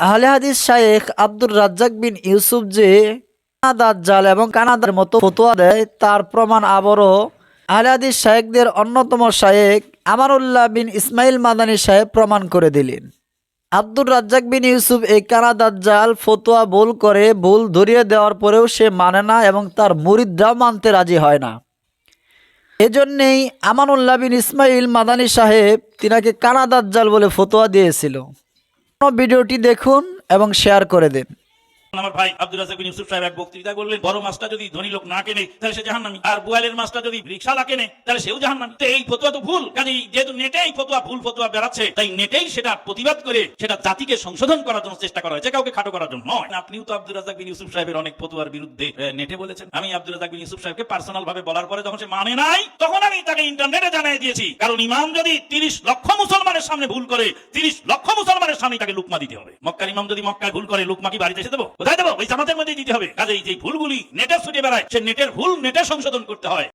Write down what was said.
আহলে হাদিস শায়েখ আব্দুর রাজ্জাক বিন ইউসুফ যে জাল এবং কানাদার মতো ফতোয়া দেয়, তার প্রমাণ আবারও আহলে হাদিস শায়েকদের অন্যতম শায়েক আমারুল্লাহ বিন ইসমাইল মাদানী সাহেব প্রমাণ করে দিলেন। আব্দুর রাজ্জাক বিন ইউসুফ এই কানাদার জাল ফতোয়া ভুল করে ভুল ধরিয়ে দেওয়ার পরেও সে মানে না এবং তার মুরিদরাও মানতে রাজি হয় না। এজন্যেই আমানুল্লাহ বিন ইসমাইল মাদানী সাহেব তিনাকে কানা দাজ্জাল বলে ফতোয়া দিয়েছিল। ভিডিওটি দেখুন এবং শেয়ার করে দিন। আমার ভাই আব্দুল রাজাক ইউসুফ সাহেব এক বক্তৃতা করলেন, বড় মাছটা যদি ধনী লোক না কেনে, তাহলে সে জাহান্নামী। আর বুয়ালের মাছটা যদি রিক্সালা কেনে, তাহলে সেও জাহান্নামী। তো এই ফতোয়া তো ভুল। কাজে যেহেতু নেটে এই ফতোয়া, ভুল ফতোয়া বেড়াচ্ছে, তাই নেটেই সেটা প্রতিবাদ করে সেটা জাতিকে সংশোধন করার জন্য চেষ্টা করা হয়েছে, কাউকে খাটো করার জন্য নয়। আপনিও তো আব্দুল রাজাক ইউসুফ সাহেবের অনেক ফতোয়ার বিরুদ্ধে নেটে বলেছেন। আমি আব্দুল রাজাক ইউসুফ সাহেবকে পার্সোনাল ভাবে বলার পরে যখন সে মানে নাই, তখন আমি তাকে ইন্টারনেটে জানিয়ে দিয়েছি। কারণ ইমাম যদি তিরিশ লক্ষ মুসলমানের সামনে ভুল করে, তিরিশ লক্ষ মুসলমানের সামনে তাকে লুকমা দিতে হবে। মক্কার ইমাম যদি মক্কায় ভুল করে, লুকমা কি বাড়িতে এসে দেবো? কোথায় দেবো? ওই জামাতের মধ্যেই দিতে হবে। কাজে এই যে ভুলগুলি নেটের ছুটে বেড়ায় সে নেটের ভুল নেটে সংশোধন করতে হয়।